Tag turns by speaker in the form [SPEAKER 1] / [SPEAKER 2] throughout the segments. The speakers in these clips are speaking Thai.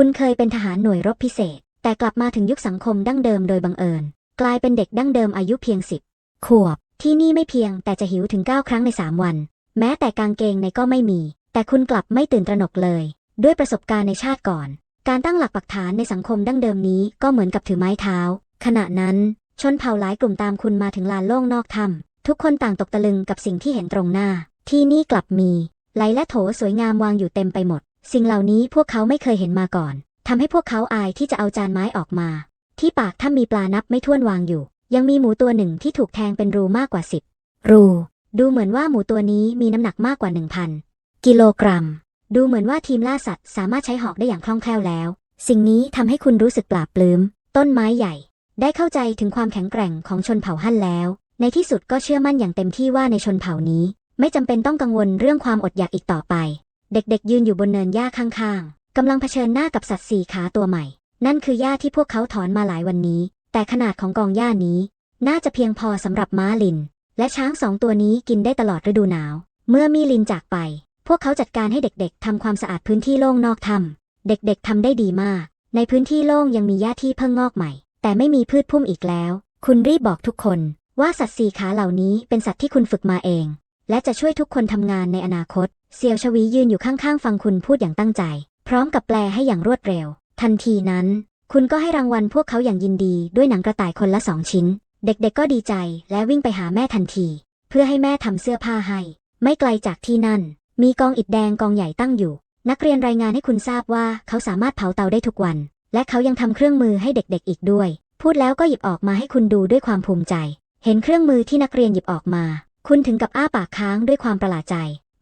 [SPEAKER 1] คุณเคยเป็นทหารหน่วยรบพิเศษ แต่กลับมาถึงยุคสังคมดั้งเดิมโดยบังเอิญ กลายเป็นเด็กดั้งเดิมอายุเพียงสิบขวบ ที่นี่ไม่เพียงแต่จะหิวถึง 9 ครั้งใน 3 วัน แม้แต่กางเกงในก็ไม่มี แต่คุณกลับไม่ตื่นตระหนกเลย ด้วยประสบการณ์ในชาติก่อน การตั้งหลักปักฐานในสังคมดั้งเดิมนี้ก็เหมือนกับถือไม้เท้า ขณะนั้นชนเผ่าหลายกลุ่มตามคุณมาถึงลานโล่งนอกถ้ำทุกคนต่างตกตะลึงกับสิ่งที่เห็นตรงหน้า ที่นี่กลับมีไหลและโถสวยงามวางอยู่เต็มไปหมด สิ่งเหล่านี้พวกเขาไม่เคยเห็นมาก่อนทำให้พวกเขาอายที่จะเอาจานไม้ออกมา ที่ปากถ้ามีปลานับไม่ถ้วนวางอยู่ ยังมีหมูตัวหนึ่งที่ถูกแทงเป็นรูมากกว่าสิบรู ดูเหมือนว่าหมูตัวนี้มีน้ำหนักมากกว่า1,000กิโลกรัม ดูเหมือนว่าทีมล่าสัตว์สามารถใช้หอกได้อย่างคล่องแคล่วแล้ว สิ่งนี้ทำให้คุณรู้สึกปลาบปลื้ม ต้นไม้ใหญ่ ได้เข้าใจถึงความแข็งแกร่งของชนเผ่าฮั่นแล้ว ในที่สุดก็เชื่อมั่นอย่างเต็มที่ว่าในชนเผ่านี้ ไม่จำเป็นต้องกังวลเรื่องความอดอยากอีกต่อไป เด็กๆยืนอยู่บนเนินหญ้าข้างๆกำลังเผชิญหน้ากับสัตว์สี่ขาตัวใหม่ นั่นคือหญ้าที่พวกเขาถอนมาหลายวันนี้ แต่ขนาดของกองหญ้านี้ น่าจะเพียงพอสำหรับม้าลิน และช้างสองตัวนี้กินได้ตลอดฤดูหนาว เมื่อมีลินจากไป พวกเขาจัดการให้เด็กๆทำความสะอาดพื้นที่โล่งนอกถ้ำเด็กๆทำได้ดีมาก ในพื้นที่โล่งยังมีหญ้าที่เพิ่งงอกใหม่ แต่ไม่มีพืชพุ่มอีกแล้ว คุณรีบบอกทุกคน ว่าสัตว์สี่ขาเหล่านี้เป็นสัตว์ที่คุณฝึกมาเอง และจะช่วยทุกคนทำงานในอนาคต เซียวชวียืนอยู่ข้างๆ ฟังคุณพูดอย่างตั้งใจ พร้อมกับแปลให้อย่างรวดเร็ว ทันทีนั้น คุณก็ให้รางวัลพวกเขาอย่างยินดีด้วยหนังกระต่ายคนละสองชิ้น เด็กๆก็ดีใจและวิ่งไปหาแม่ทันที เพื่อให้แม่ทำเสื้อผ้าให้ ไม่ไกลจากที่นั่น มีกองอิฐแดงกองใหญ่ตั้งอยู่ นักเรียนรายงานให้คุณทราบว่าเขาสามารถเผาเตาได้ทุกวัน และเขายังทำเครื่องมือให้เด็กๆอีกด้วย พูดแล้วก็หยิบออกมาให้คุณดูด้วยความภูมิใจ เห็นเครื่องมือที่นักเรียนหยิบออกมา คุณถึงกับอ้าปากค้างด้วยความประหลาดใจ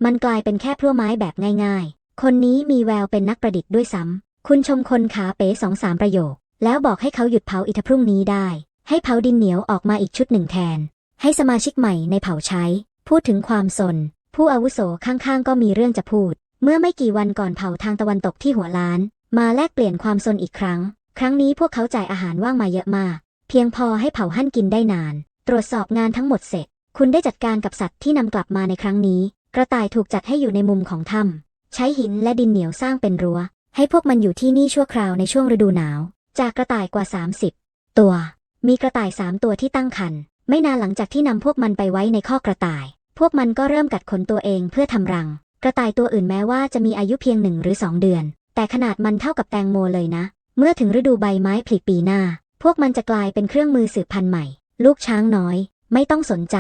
[SPEAKER 1] มันกลายเป็นแค่พลั่วไม้แบบง่ายๆ คนนี้มีแววเป็นนักประดิษฐ์ด้วยซ้ำ คุณชมคนขาเป๋สองสามประโยค แล้วบอกให้เขาหยุดเผาอิฐพรุ่งนี้ได้ ให้เผาดินเหนียวออกมาอีกชุดหนึ่งแทน ให้สมาชิกใหม่ในเผาใช้ พูดถึงความสน ผู้อาวุโสข้างๆ ก็มีเรื่องจะพูด เมื่อไม่กี่วันก่อนเผาทางตะวันตกที่หัวล้าน มาแลกเปลี่ยนความสนอีกครั้ง ครั้งนี้พวกเขาจ่ายอาหารว่างมาเยอะมาก เพียงพอให้เผาหั่นกินได้นาน ตรวจสอบงานทั้งหมดเสร็จ คุณได้จัดการกับสัตว์ที่นำกลับมาในครั้งนี้ กระต่ายถูกจัดให้อยู่ในมุมของถ้ำใช้หินและดินเหนียวสร้างเป็นรั้ว ให้พวกมันอยู่ที่นี่ชั่วคราวในช่วงฤดูหนาว จากกระต่ายกว่า 30 ตัว มีกระต่ายสามตัวที่ตั้งครรภ์ไม่นานหลังจากที่นำพวกมันไปไว้ในข้อกระต่าย พวกมันก็เริ่มกัดขนตัวเองเพื่อทำรัง กระต่ายตัวอื่นแม้ว่าจะมีอายุเพียงหนึ่งหรือสองเดือน แต่ขนาดมันเท่ากับแตงโมเลยนะ เมื่อถึงฤดูใบไม้ผลิปีหน้า พวกมันจะกลายเป็นเครื่องมือสืบพันธุ์ใหม่ ลูกช้างน้อย ไม่ต้องสนใจ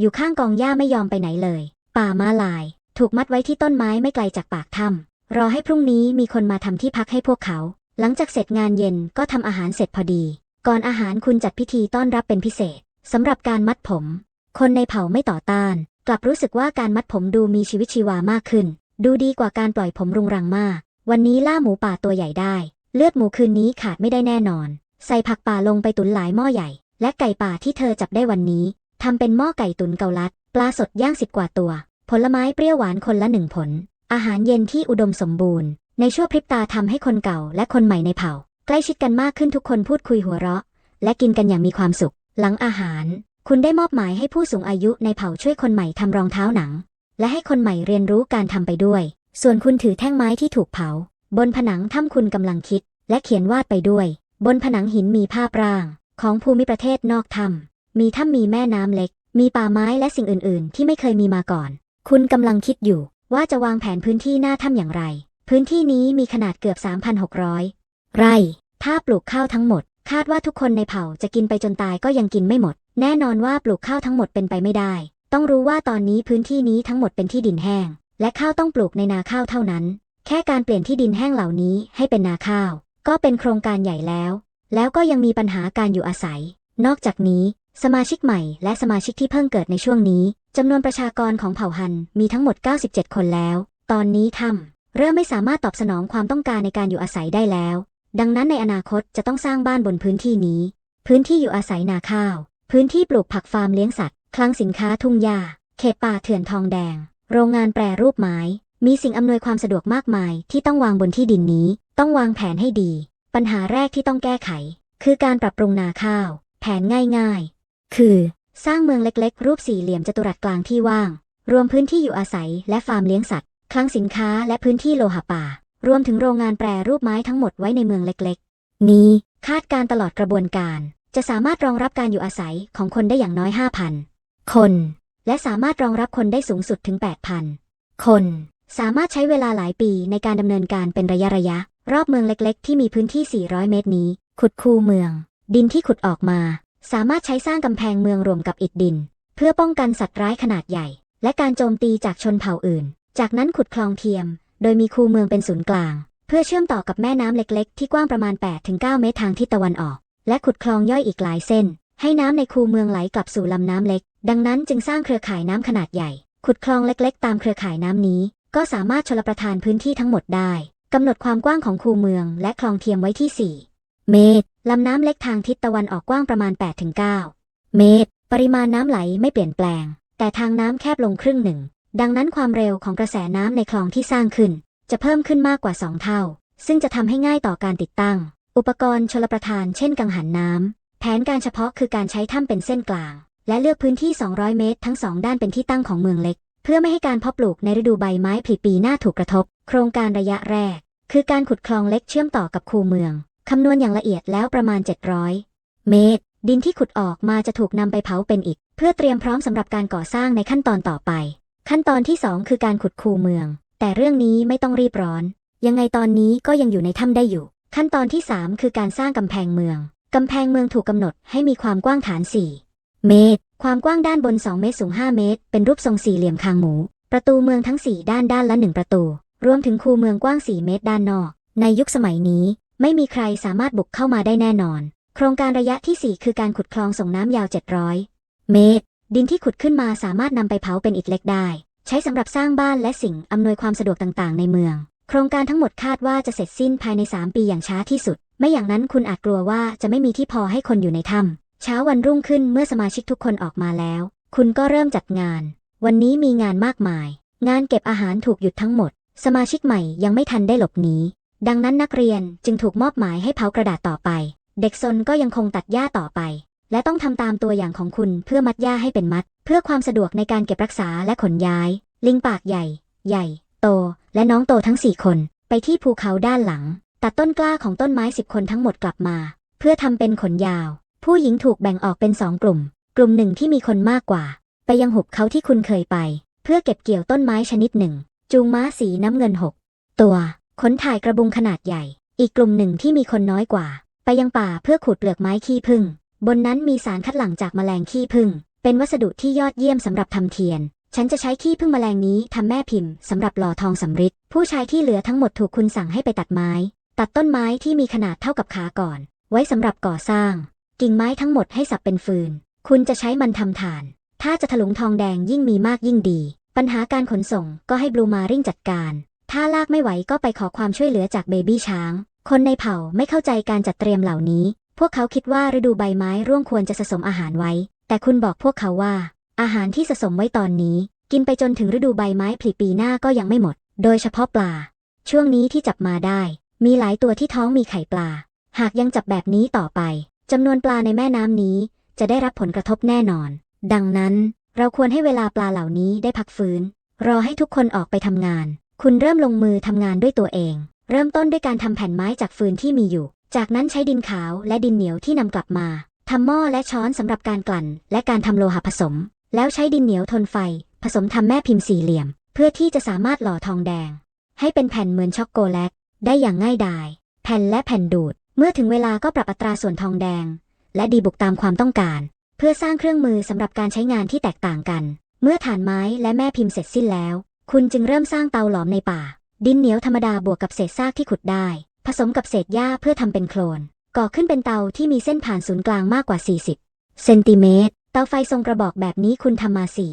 [SPEAKER 1] อยู่ข้างกองหญ้าไม่ยอมไปไหนเลย ป่ามาลาย ถูกมัดไว้ที่ต้นไม้ไม่ไกลจากปากถ้ำรอให้พรุ่งนี้มีคนมาทำที่พักให้พวกเขา หลังจากเสร็จงานเย็นก็ทำอาหารเสร็จพอดี ก่อนอาหารคุณจัดพิธีต้อนรับเป็นพิเศษสำหรับการมัดผม คนในเผ่าไม่ต่อต้าน กลับรู้สึกว่าการมัดผมดูมีชีวิตชีวามากขึ้น ดูดีกว่าการปล่อยผมรุงรังมาก วันนี้ล่าหมูป่าตัวใหญ่ได้ เลือดหมูคืนนี้ขาดไม่ได้แน่นอน ใส่ผักป่าลงไปตุนหลายหม้อใหญ่ และไก่ป่าที่เธอจับได้วันนี้ ทำเป็นหม้อไก่ตุ๋นเกาลัด ปลาสดย่างสิบกว่าตัว ผลไม้เปรี้ยวหวานคนละหนึ่งผล อาหารเย็นที่อุดมสมบูรณ์ ในชั่วพริบตาทำให้คนเก่าและคนใหม่ในเผ่า ใกล้ชิดกันมากขึ้นทุกคนพูดคุยหัวเราะ และกินกันอย่างมีความสุข หลังอาหาร คุณได้มอบหมายให้ผู้สูงอายุในเผ่าช่วยคนใหม่ทำรองเท้าหนัง และให้คนใหม่เรียนรู้การทำไปด้วย ส่วนคุณถือแท่งไม้ที่ถูกเผา บนผนังถ้ำคุณกำลังคิด และเขียนวาดไปด้วย บนผนังหินมีภาพร่าง ของภูมิประเทศนอกถ้ำ มีถ้ำมีแม่น้ำเล็ก มีป่าไม้และสิ่งอื่น ๆ ที่ไม่เคยมีมาก่อน คุณกำลังคิดอยู่ว่าจะวางแผนพื้นที่หน้าถ้ำอย่างไร พื้นที่นี้มีขนาดเกือบ 3,600 ไร่ ถ้าปลูกข้าวทั้งหมด คาดว่าทุกคนในเผ่าจะกินไปจนตายก็ยังกินไม่หมด แน่นอนว่าปลูกข้าวทั้งหมดเป็นไปไม่ได้ ต้องรู้ว่าตอนนี้พื้นที่นี้ทั้งหมดเป็นที่ดินแห้ง และข้าวต้องปลูกในนาข้าวเท่านั้น แค่การเปลี่ยนที่ดินแห้งเหล่านี้ให้เป็นนาข้าว ก็เป็นโครงการใหญ่แล้ว แล้วก็ยังมีปัญหาการอยู่อาศัย นอกจากนี้ สมาชิกใหม่และสมาชิกที่เพิ่งเกิดในช่วงนี้จำนวนประชากรของเผ่าฮันมีทั้งหมด 97 คนแล้ว ตอนนี้ถ้ำเริ่มไม่สามารถตอบสนองความต้องการในการอยู่อาศัยได้แล้ว ดังนั้นในอนาคตจะต้องสร้างบ้านบนพื้นที่นี้ พื้นที่อยู่อาศัยนาข้าว พื้นที่ปลูกผักฟาร์มเลี้ยงสัตว์ คลังสินค้าทุ่งหญ้า เขตป่าเถื่อนทองแดง โรงงานแปรรูปไม้ มีสิ่งอำนวยความสะดวกมากมายที่ต้องวางบนที่ดินนี้ ต้องวางแผนให้ดี ปัญหาแรกที่ต้องแก้ไข คือการปรับปรุงนาข้าว แผนง่าย ๆ คือ สร้างเมืองเล็กๆ รูปสี่เหลี่ยมจัตุรัสกลางที่ว่าง รวมพื้นที่อยู่อาศัยและฟาร์มเลี้ยงสัตว์ คลังสินค้าและพื้นที่โลหะป่า รวมถึงโรงงานแปรรูปไม้ทั้งหมดไว้ในเมืองเล็กๆ นี้คาดการตลอดกระบวนการ จะสามารถรองรับการอยู่อาศัยของคนได้อย่างน้อย 5,000 คน และสามารถรองรับคนได้สูงสุดถึง 8,000 คน สามารถใช้เวลาหลายปีในการดำเนินการเป็นระยะระยะ รอบเมืองเล็กๆ ที่มีพื้นที่ 400 เมตรนี้ ขุดคูเมือง ดินที่ขุดออกมา สามารถใช้สร้างกำแพงเมืองรวมกับอิฐดิน เพื่อป้องกันสัตว์ร้ายขนาดใหญ่ และการโจมตีจากชนเผ่าอื่น จากนั้นขุดคลองเทียม โดยมีคูเมืองเป็นศูนย์กลาง เพื่อเชื่อมต่อกับแม่น้ำเล็กๆ ที่กว้างประมาณ 8-9 เมตรทางทิศตะวันออก และขุดคลองย่อยอีกหลายเส้น ให้น้ำในคูเมืองไหลกลับสู่ลำน้ำเล็ก ดังนั้นจึงสร้างเครือข่ายน้ำขนาดใหญ่ ขุดคลองเล็กๆ ตามเครือข่ายน้ำนี้ ก็สามารถชลประทานพื้นที่ทั้งหมดได้กำหนดความกว้างของคูเมืองและคลองเทียมไว้ที่ 4 เมตร ลำน้ำเล็กทางทิศตะวันออกกว้างประมาณ 8-9 เมตร ปริมาณน้ำไหลไม่เปลี่ยนแปลง แต่ทางน้ำแคบลงครึ่งหนึ่ง ดังนั้นความเร็วของกระแสน้ำในคลองที่สร้างขึ้น จะเพิ่มขึ้นมากกว่า 2 เท่า ซึ่งจะทำให้ง่ายต่อการติดตั้ง อุปกรณ์ชลประทานเช่นกังหันน้ำ แผนการเฉพาะคือการใช้ถ้ำเป็นเส้นกลาง และเลือกพื้นที่ 200 เมตร ทั้งสองด้านเป็นที่ตั้งของเมืองเล็ก เพื่อไม่ให้การเพาะปลูกในฤดูใบไม้ผลิปีหน้าถูกกระทบ โครงการระยะแรก คือการขุดคลองเล็กเชื่อมต่อกับคูเมือง คำนวณอย่างละเอียดแล้วประมาณ 700 เมตร ดินที่ขุดออกมาจะถูกนำไปเผาเป็นอิฐเพื่อเตรียมพร้อมสำหรับการก่อสร้างในขั้นตอนต่อไป ขั้นตอนที่ 2 คือการขุดคูเมือง แต่เรื่องนี้ไม่ต้องรีบร้อน ยังไงตอนนี้ก็ยังอยู่ในถ้ำได้อยู่ ขั้นตอนที่ 3 คือการสร้างกำแพงเมืองกำแพงเมืองถูกกำหนดให้มีความกว้างฐาน 4 เมตร ความกว้างด้านบน 2 เมตรสูง 5 เมตร เป็นรูปทรงสี่เหลี่ยมคางหมู ประตูเมืองทั้ง 4 ด้านด้านละ 1 ประตู รวมถึงคูเมืองกว้าง 4 เมตรด้านนอก ในยุคสมัยนี้ ไม่มีใครสามารถบุกเข้ามาได้แน่นอน โครงการระยะที่ 4 คือการขุดคลองส่งน้ำยาว 700 เมตร ดินที่ขุดขึ้นมาสามารถนำไปเผาเป็นอิฐเล็กได้ ใช้สำหรับสร้างบ้านและสิ่งอำนวยความสะดวกต่างๆ ในเมือง โครงการทั้งหมดคาดว่าจะเสร็จสิ้นภายใน 3 ปีอย่างช้าที่สุด ไม่อย่างนั้นคุณอาจกลัวว่าจะไม่มีที่พอให้คนอยู่ในถ้ำเช้าวันรุ่งขึ้นเมื่อสมาชิกทุกคนออกมาแล้ว คุณก็เริ่มจัดงาน วันนี้มีงานมากมาย งานเก็บอาหารถูกหยุดทั้งหมด สมาชิกใหม่ยังไม่ทันได้หลบหนี ดังนั้นนักเรียนจึงถูกมอบหมายให้เผากระดาษต่อไป เด็กซนก็ยังคงตัดหญ้าต่อไป และต้องทำตามตัวอย่างของคุณเพื่อมัดหญ้าให้เป็นมัด เพื่อความสะดวกในการเก็บรักษาและขนย้าย ลิงปากใหญ่ ใหญ่ โต และน้องโตทั้งสี่คน ไปที่ภูเขาด้านหลัง ตัดต้นกล้าของต้นไม้สิบคนทั้งหมดกลับมา เพื่อทำเป็นขนยาว ผู้หญิงถูกแบ่งออกเป็นสองกลุ่ม กลุ่มหนึ่งที่มีคนมากกว่า ไปยังหุบเขาที่คุณเคยไป เพื่อเก็บเกี่ยวต้นไม้ชนิดหนึ่ง จูงม้าสีน้ำเงินหกตัว ขนถ่ายกระบุงขนาดใหญ่ อีกกลุ่มหนึ่งที่มีคนน้อยกว่า ไปยังป่าเพื่อขูดเปลือกไม้ขี้ผึ้งบนนั้นมีสารคัดหลั่งจากแมลงขี้ผึ้งเป็นวัสดุที่ยอดเยี่ยมสำหรับทำเทียน ฉันจะใช้ขี้ผึ้งแมลงนี้ทำแม่พิมพ์สำหรับหล่อทองสำริดผู้ชายที่เหลือทั้งหมดถูกคุณสั่งให้ไปตัดไม้ ตัดต้นไม้ที่มีขนาดเท่ากับขาก่อน ไว้สำหรับก่อสร้าง กิ่งไม้ทั้งหมดให้สับเป็นฟืน คุณจะใช้มันทำถ่าน ถ้าจะถลุงทองแดงยิ่งมีมากยิ่งดี ปัญหาการขนส่งก็ให้บลูมาริ่งจัดการ ถ้าลากไม่ไหวก็ไปขอความช่วยเหลือจากเบบี้ช้าง คนในเผ่าไม่เข้าใจการจัดเตรียมเหล่านี้ พวกเขาคิดว่าฤดูใบไม้ร่วงควรจะสะสมอาหารไว้ แต่คุณบอกพวกเขาว่า อาหารที่สะสมไว้ตอนนี้ กินไปจนถึงฤดูใบไม้ผลิปีหน้าก็ยังไม่หมด โดยเฉพาะปลา ช่วงนี้ที่จับมาได้ มีหลายตัวที่ท้องมีไข่ปลา หากยังจับแบบนี้ต่อไปจำนวนปลาในแม่น้ำนี้ จะได้รับผลกระทบแน่นอน ดังนั้นเราควรให้เวลาปลาเหล่านี้ได้พักฟื้น รอให้ทุกคนออกไปทำงาน คุณเริ่มลงมือทำงานด้วยตัวเอง เริ่มต้นด้วยการทำแผ่นไม้จากฟืนที่มีอยู่ จากนั้นใช้ดินขาวและดินเหนียวที่นำกลับมาทำหม้อและช้อนสำหรับการกลั่น และการทำโลหะผสม แล้วใช้ดินเหนียวทนไฟ ผสมทำแม่พิมพ์สี่เหลี่ยม เพื่อที่จะสามารถหล่อทองแดง ให้เป็นแผ่นเหมือนช็อกโกแลตได้อย่างง่ายดาย แผ่นและแผ่นดูด เมื่อถึงเวลาก็ปรับอัตราส่วนทองแดง และดีบุกตามความต้องการ เพื่อสร้างเครื่องมือสำหรับการใช้งานที่แตกต่างกัน เมื่อฐานไม้และแม่พิมพ์เสร็จสิ้นแล้ว คุณจึงเริ่มสร้างเตาหลอมในป่า ดินเหนียวธรรมดาบวกกับเศษซากที่ขุดได้ ผสมกับเศษหญ้าเพื่อทำเป็นโคลน ก่อขึ้นเป็นเตาที่มีเส้นผ่านศูนย์กลางมากกว่า 40 เซนติเมตร เตาไฟทรงกระบอกแบบนี้คุณทำมาสี่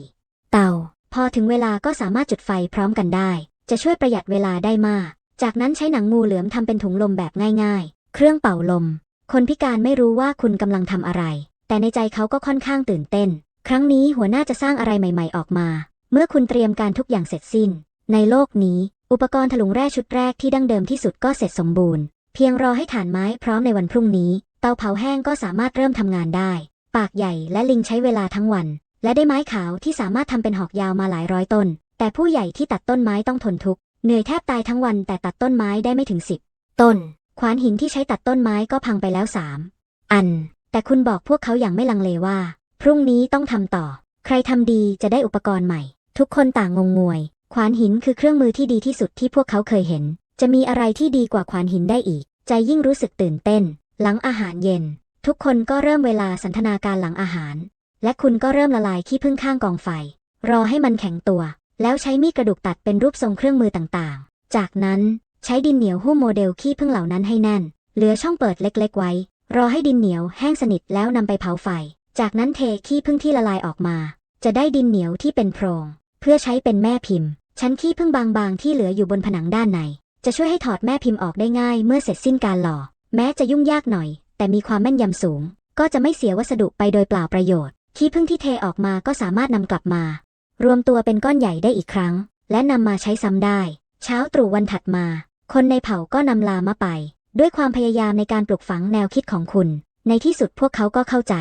[SPEAKER 1] เตา พอถึงเวลาก็สามารถจุดไฟพร้อมกันได้ จะช่วยประหยัดเวลาได้มาก จากนั้นใช้หนังงูเหลือมทำเป็นถุงลมแบบง่ายๆ เครื่องเป่าลม คนพิการไม่รู้ว่าคุณกำลังทำอะไร แต่ในใจเขาก็ค่อนข้างตื่นเต้น ครั้งนี้หัวหน้าจะสร้างอะไรใหม่ ๆ ออกมา เมื่อคุณเตรียมการทุกอย่างเสร็จสิ้น ในโลกนี้ อุปกรณ์ถลุงแร่ชุดแรกที่ดั้งเดิมที่สุดก็เสร็จสมบูรณ์ เพียงรอให้ฐานไม้พร้อมในวันพรุ่งนี้ เตาเผาแห้งก็สามารถเริ่มทำงานได้ ปากใหญ่และลิงใช้เวลาทั้งวัน และได้ไม้ขาวที่สามารถทำเป็นหอกยาวมาหลายร้อยต้น แต่ผู้ใหญ่ที่ตัดต้นไม้ต้องทนทุกข์เหนื่อยแทบตายทั้งวันแต่ตัดต้นไม้ได้ไม่ถึงสิบต้นขวานหินที่ใช้ตัดต้นไม้ก็พังไปแล้วสามอัน แต่คุณบอกพวกเขาอย่างไม่ลังเลว่า พรุ่งนี้ต้องทำต่อ ใครทำดีจะได้อุปกรณ์ใหม่ ทุกคนต่างงงงวย ขวานหินคือเครื่องมือที่ดีที่สุดที่พวกเขาเคยเห็น จะมีอะไรที่ดีกว่าขวานหินได้อีก ใจยิ่งรู้สึกตื่นเต้น หลังอาหารเย็น ทุกคนก็เริ่มเวลาสันทนาการหลังอาหาร และคุณก็เริ่มละลายขี้ผึ้งข้างกองไฟ รอให้มันแข็งตัว แล้วใช้มีดกระดูกตัดเป็นรูปทรงเครื่องมือต่างๆ จากนั้นใช้ดินเหนียวหุ้มโมเดลขี้ผึ้งเหล่านั้นให้แน่น เหลือช่องเปิดเล็ก ๆ ไว้ รอให้ดินเหนียวแห้งสนิทแล้วนำไปเผาไฟ จากนั้นเทขี้ผึ้งที่ละลายออกมา จะได้ดินเหนียวที่เป็นโพรง เพื่อใช้เป็นแม่พิมพ์ ชั้นขี้ผึ้งบางๆ ที่เหลืออยู่บนผนังด้านใน จะช่วยให้ถอดแม่พิมพ์ออกได้ง่ายเมื่อเสร็จสิ้นการหล่อ แม้จะยุ่งยากหน่อย แต่มีความแม่นยำสูง ก็จะไม่เสียวัสดุไปโดยเปล่าประโยชน์ ขี้ผึ้งที่เทออกมาก็สามารถนำกลับมา รวมตัวเป็นก้อนใหญ่ได้อีกครั้ง และนำมาใช้ซ้ำได้ เช้าตรู่วันถัดมา คนในเผ่าก็นำลามาไป ด้วยความพยายามในการปลูกฝังแนวคิดของคุณ ในที่สุดพวกเขาก็เข้าใจ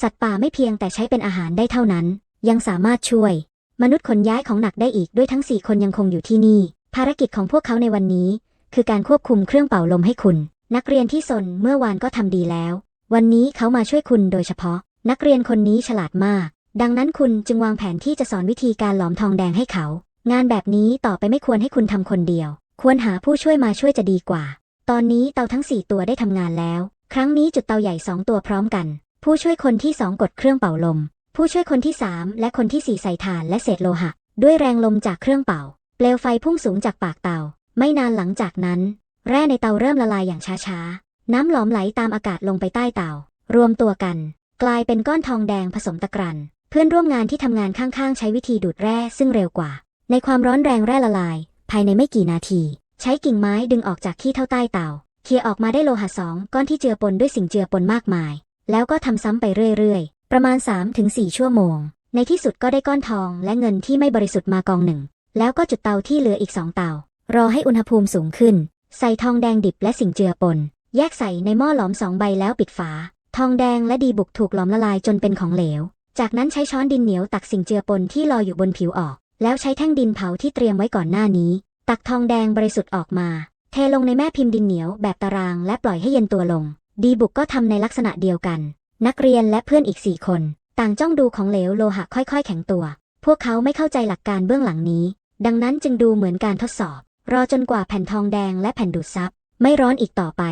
[SPEAKER 1] สัตว์ป่าไม่เพียงแต่ใช้เป็นอาหารได้เท่านั้น ยังสามารถช่วย มนุษย์ขนย้ายของหนักได้อีกด้วยทั้งสี่คนยังคงอยู่ที่นี่ ภารกิจของพวกเขาในวันนี้ คือการควบคุมเครื่องเป่าลมให้คุณ นักเรียนที่สนเมื่อวานก็ทำดีแล้ว วันนี้เขามาช่วยคุณโดยเฉพาะ นักเรียนคนนี้ฉลาดมาก ดังนั้นคุณจึงวางแผนที่จะสอนวิธีการหลอมทองแดงให้เขา งานแบบนี้ต่อไปไม่ควรให้คุณทำคนเดียว ควรหาผู้ช่วยมาช่วยจะดีกว่า ตอนนี้เตาทั้ง 4 ตัวได้ทำงานแล้ว ครั้งนี้จุดเตาใหญ่ 2 ตัวพร้อมกัน ผู้ช่วยคนที่ 2 กดเครื่องเป่าลม ผู้ช่วยคนที่3และคนที่4ใส่ถ่านและเศษโลหะ ด้วยแรงลมจากเครื่องเป่า เปลวไฟพุ่งสูงจากปากเตา ไม่นานหลังจากนั้น แร่ในเตาเริ่มละลายอย่างช้าๆ น้ำหลอมไหลตามอากาศลงไปใต้เตา รวมตัวกัน กลายเป็นก้อนทองแดงผสมตะกรัน เพื่อนร่วมงานที่ทำงานข้างๆ ใช้วิธีดูดแร่ซึ่งเร็วกว่า ในความร้อนแรงแร่ละลาย ภายในไม่กี่นาที ใช้กิ่งไม้ดึงออกจากขี้เท่าใต้เตาเคลียออกมาได้โลหะสองก้อนที่เจือปนด้วยสิ่งเจือปนมากมาย แล้วก็ทำซ้ำไปเรื่อยๆ ประมาณ 3-4 ชั่วโมง ในที่สุดก็ได้ก้อนทองและเงินที่ไม่บริสุทธิ์มากองหนึ่ง แล้วก็จุดเตาที่เหลืออีกสองเตา รอให้อุณหภูมิสูงขึ้น ใส่ทองแดงดิบและสิ่งเจือปน แยกใส่ในหม้อหลอมสองใบแล้วปิดฝา ทองแดงและดีบุกถูกหลอมละลายจนเป็นของเหลว จากนั้นใช้ช้อนดินเหนียวตักสิ่งเจือปนที่ลอยอยู่บนผิวออก แล้วใช้แท่งดินเผาที่เตรียมไว้ก่อนหน้านี้ ตักทองแดงบริสุทธิ์ออกมา เทลงในแม่พิมพ์ดินเหนียวแบบตาราง และปล่อยให้เย็นตัวลง ดีบุกก็ทำในลักษณะเดียวกัน นักเรียนและเพื่อนอีกสี่คน ต่างจ้องดูของเหลวโลหะค่อยๆ แข็งตัว พวกเขาไม่เข้าใจหลักการเบื้องหลังนี้ ดังนั้นจึงดูเหมือนการทดสอบ รอจนกว่าแผ่นทองแดงและแผ่นดูดซับไม่ร้อนอีกต่อไป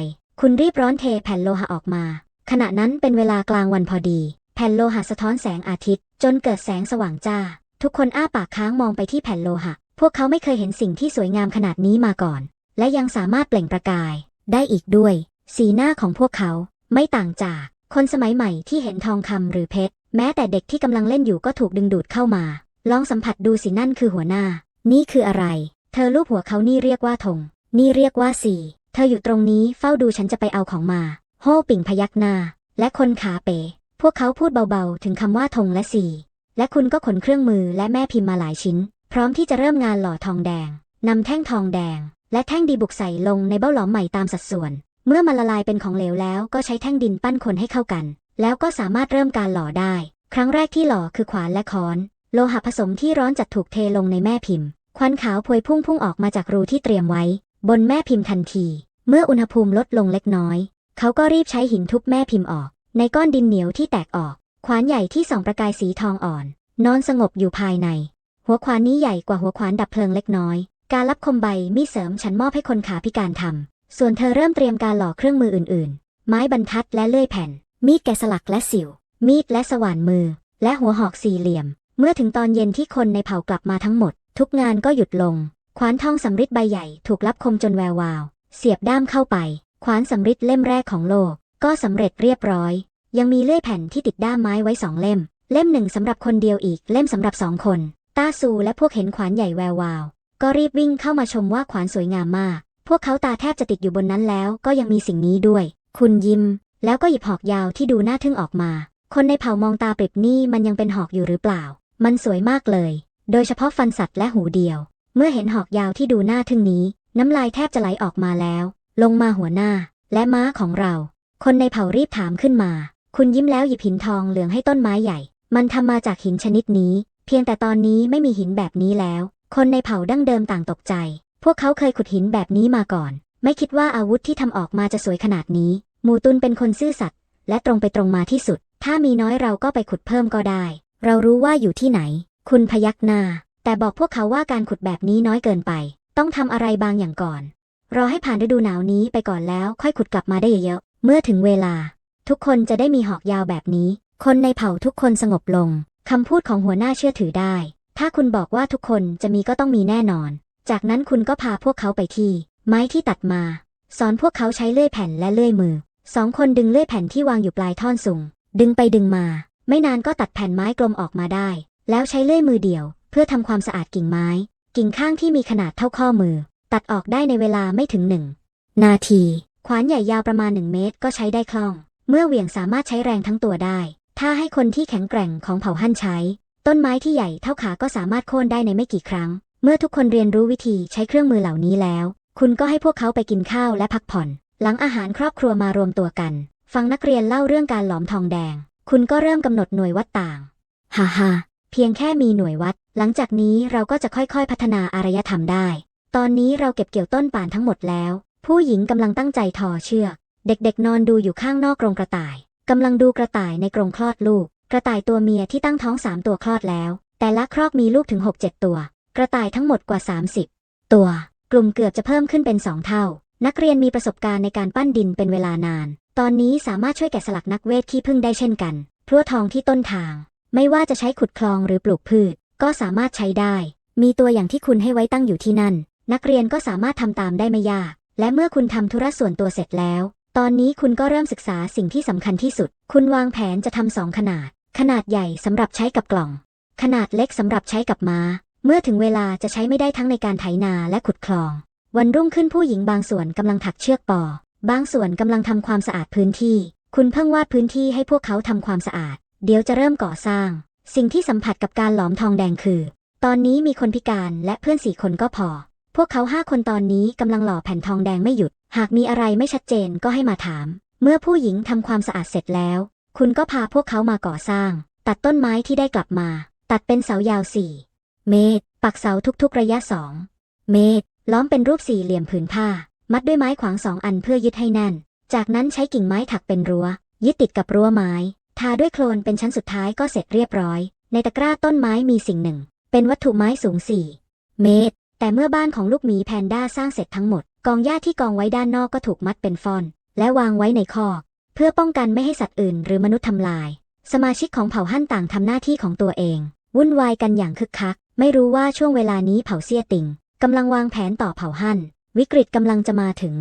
[SPEAKER 1] คุณรีบร้อนเทแผ่นโลหะออกมา ขณะนั้นเป็นเวลากลางวันพอดี แผ่นโลหะสะท้อนแสงอาทิตย์ จนเกิดแสงสว่างจ้า ทุกคนอ้าปากค้างมองไปที่แผ่นโลหะ พวกเขาไม่เคยเห็นสิ่งที่สวยงามขนาดนี้มาก่อน และยังสามารถเปล่งประกาย ได้อีกด้วย สีหน้าของพวกเขาไม่ต่างจาก คนสมัยใหม่ที่เห็นทองคำหรือเพชร แม้แต่เด็กที่กำลังเล่นอยู่ก็ถูกดึงดูดเข้ามา ลองสัมผัสดูสินั่นคือหัวหน้า นี่คืออะไร เธอลูบหัวเขานี่เรียกว่าธงนี่เรียกว่าสีเธออยู่ตรงนี้เฝ้าดูฉันจะไปเอาของมา โฮปิ่งพยักหน้า และคนขาเป๋พวกเขาพูดเบาๆ ถึงคำว่าธงและสีและคุณก็ขนเครื่องมือและแม่พิมพ์มาหลายชิ้น พร้อมที่จะเริ่มงานหล่อทองแดงนำแท่งทองแดง และแท่งดีบุกใส่ลงในเบ้าหลอมใหม่ตามสัดส่วน เมื่อมันละลายเป็นของเหลวแล้วก็ใช้แท่งดินปั้นคนให้เข้ากัน แล้วก็สามารถเริ่มการหล่อได้ ครั้งแรกที่หล่อคือขวานและค้อน โลหะผสมที่ร้อนจัดถูกเทลงในแม่พิมพ์ ควันขาวพวยพุ่งพุ่งออกมาจากรูที่เตรียมไว้ บนแม่พิมพ์ทันที เมื่ออุณหภูมิลดลงเล็กน้อย เขาก็รีบใช้หินทุบแม่พิมพ์ออก ในก้อนดินเหนียวที่แตกออก ขวานใหญ่ที่ส่องประกายสีทองอ่อน นอนสงบอยู่ภายใน หัวขวานนี้ใหญ่กว่าหัวขวานดับเพลิงเล็กน้อย การรับคมใบมีเสริมฉันมอบให้คนขาพิการทำ ส่วนเธอเริ่มเตรียมการหล่อเครื่องมืออื่นๆ ไม้บรรทัดและเลื่อยแผ่น มีดแกะสลักและสิว มีดและสว่านมือ และหัวหอกสี่เหลี่ยม เมื่อถึงตอนเย็นที่คนในเผ่ากลับมาทั้งหมด ทุกงานก็หยุดลง ขวานทองสำริดใบใหญ่ถูกรับคมจนแวววาว เสียบด้ามเข้าไป ขวานสำริดเล่มแรกของโลก ก็สำเร็จเรียบร้อย ยังมีเลื่อยแผ่นที่ติดด้ามไม้ไว้สองเล่ม เล่มหนึ่งสำหรับคนเดียวอีก เล่มสำหรับสองคน ต้าซูและพวกเห็นขวานใหญ่แวววาว ก็รีบวิ่งเข้ามาชมว่าขวานสวยงามมาก พวกเขาตาแทบจะติดอยู่บนนั้นแล้ว ก็ยังมีสิ่งนี้ด้วย คุณยิ้ม แล้วก็หยิบหอกยาวที่ดูน่าทึ่งออกมา คนในเผ่ามองตาปริบนี่มันยังเป็นหอกอยู่หรือเปล่า มันสวยมากเลย โดยเฉพาะฟันสัตว์และหูเดียว เมื่อเห็นหอกยาวที่ดูน่าทึ่งนี้ น้ำลายแทบจะไหลออกมาแล้ว ลงมาหัวหน้า และม้าของเรา คนในเผ่ารีบถามขึ้นมา คุณยิ้มแล้วหยิบหินทองเหลืองให้ต้นไม้ใหญ่ มันทำมาจากหินชนิดนี้ เพียงแต่ตอนนี้ไม่มีหินแบบนี้แล้ว คนในเผ่าดั้งเดิมต่างตกใจ พวกเขาเคยขุดหินแบบนี้มาก่อน ไม่คิดว่าอาวุธที่ทำออกมาจะสวยขนาดนี้ มูตุนเป็นคนซื่อสัตย์และตรงไปตรงมาที่สุด ถ้ามีน้อยเราก็ไปขุดเพิ่มก็ได้ เรารู้ว่าอยู่ที่ไหน คุณพยักหน้า แต่บอกพวกเขาว่าการขุดแบบนี้น้อยเกินไป ต้องทำอะไรบางอย่างก่อน รอให้ผ่านฤดูหนาวนี้ไปก่อนแล้วค่อยขุดกลับมาได้เยอะๆ เมื่อถึงเวลา ทุกคนจะได้มีหอกยาวแบบนี้ คนในเผ่าทุกคนสงบลงคำพูดของหัวหน้าเชื่อถือได้ ถ้าคุณบอกว่าทุกคนจะมีก็ต้องมีแน่นอน จากนั้นคุณก็พาพวกเขาไปที่ ไม้ที่ตัดมา สอนพวกเขาใช้เลื่อยแผ่นและเลื่อยมือ สองคนดึงเลื่อยแผ่นที่วางอยู่ปลายท่อนสูง ดึงไปดึงมา ไม่นานก็ตัดแผ่นไม้กลมออกมาได้ แล้วใช้เลื่อยมือเดี่ยว เพื่อทำความสะอาดกิ่งไม้ กิ่งข้างที่มีขนาดเท่าข้อมือ ตัดออกได้ในเวลาไม่ถึงหนึ่งนาที ขวานใหญ่ยาวประมาณหนึ่งเมตรก็ใช้ได้คล่อง เมื่อเหวี่ยงสามารถใช้แรงทั้งตัวได้ ถ้าให้คนที่แข็งแกร่งของเผ่าฮั่นใช้ ต้นไม้ที่ใหญ่เท่าขาก็สามารถโค่นได้ในไม่กี่ครั้ง เมื่อทุกคนเรียนรู้วิธีใช้เครื่องมือเหล่านี้แล้ว คุณก็ให้พวกเขาไปกินข้าวและพักผ่อน หลังอาหารครอบครัวมารวมตัวกัน ฟังนักเรียนเล่าเรื่องการหลอมทองแดง คุณก็เริ่มกำหนดหน่วยวัดต่าง ฮ่าฮ่าเพียงแค่มีหน่วยวัด หลังจากนี้เราก็จะค่อยๆพัฒนาอารยธรรมได้ ตอนนี้เราเก็บเกี่ยวต้นป่านทั้งหมดแล้ว ผู้หญิงกำลังตั้งใจทอเชือก เด็กๆ นอนดูอยู่ข้างนอกกรงกระต่ายกำลังดูกระต่ายในกรงคลอดลูก กระต่ายตัวเมียที่ตั้งท้องสามตัวคลอดแล้ว แต่ละครอกมีลูกถึง6-7ตัว กระต่ายทั้งหมดกว่า 30 ตัว กลุ่มเกือบจะเพิ่มขึ้นเป็น 2 เท่า นักเรียนมีประสบการณ์ในการปั้นดินเป็นเวลานาน ตอนนี้สามารถช่วยแกะสลักนักเวทขี้ผึ้งได้เช่นกันพลั่วทองที่ต้นทาง ไม่ว่าจะใช้ขุดคลองหรือปลูกพืช ก็สามารถใช้ได้ มีตัวอย่างที่คุณให้ไว้ตั้งอยู่ที่นั่น นักเรียนก็สามารถทำตามได้ไม่ยาก และเมื่อคุณทำธุระส่วนตัวเสร็จแล้ว ตอนนี้คุณก็เริ่มศึกษาสิ่งที่สำคัญที่สุด คุณวางแผนจะทำสองขนาด ขนาดใหญ่สำหรับใช้กับกล่อง ขนาดเล็กสำหรับใช้กับม้า เมื่อถึงเวลาจะใช้ไม่ได้ทั้งในการไถนาและขุดคลอง วันรุ่งขึ้นผู้หญิงบางส่วนกำลังถักเชือกปอ บางส่วนกำลังทำความสะอาดพื้นที่ คุณเพิ่งวาดพื้นที่ให้พวกเขาทำความสะอาด เดี๋ยวจะเริ่มก่อสร้าง สิ่งที่สัมผัสกับการหลอมทองแดงคือ ตอนนี้มีคนพิการและเพื่อนสี่คนก็พอ พวกเขาห้าคนตอนนี้กำลังหล่อแผ่นทองแดงไม่หยุด หากมีอะไรไม่ชัดเจนก็ให้มาถาม เมื่อผู้หญิงทำความสะอาดเสร็จแล้ว คุณก็พาพวกเขามาก่อสร้าง ตัดต้นไม้ที่ได้กลับมา ตัดเป็นเสายาวสี่ เมตร ปักเสาทุกๆระยะสองเมตร ล้อมเป็นรูปสี่เหลี่ยมผืนผ้า มัดด้วยไม้ขวางสองอันเพื่อยึดให้แน่น จากนั้นใช้กิ่งไม้ถักเป็นรั้ว ยึดติดกับรั้วไม้ ทาด้วยโคลนเป็นชั้นสุดท้ายก็เสร็จเรียบร้อย ในตะกร้าต้นไม้มีสิ่งหนึ่ง เป็นวัตถุไม้สูงสี่เมตร แต่เมื่อบ้านของลูกหมีแพนด้าสร้างเสร็จทั้งหมด กองหญ้าที่กองไว้ด้านนอกก็ถูกมัดเป็นฟอน และวางไว้ในคอก เพื่อป้องกันไม่ให้สัตว์อื่น หรือมนุษย์ทำลาย สมาชิกของเผ่าฮั่นต่างทำหน้าที่ของตัวเอง วุ่นวายกันอย่างคึกคัก ไม่รู้ว่าช่วงเวลานี้เผ่าเซี่ยติงกำลังวางแผนต่อเผ่าฮั่น วิกฤตกำลังจะมาถึง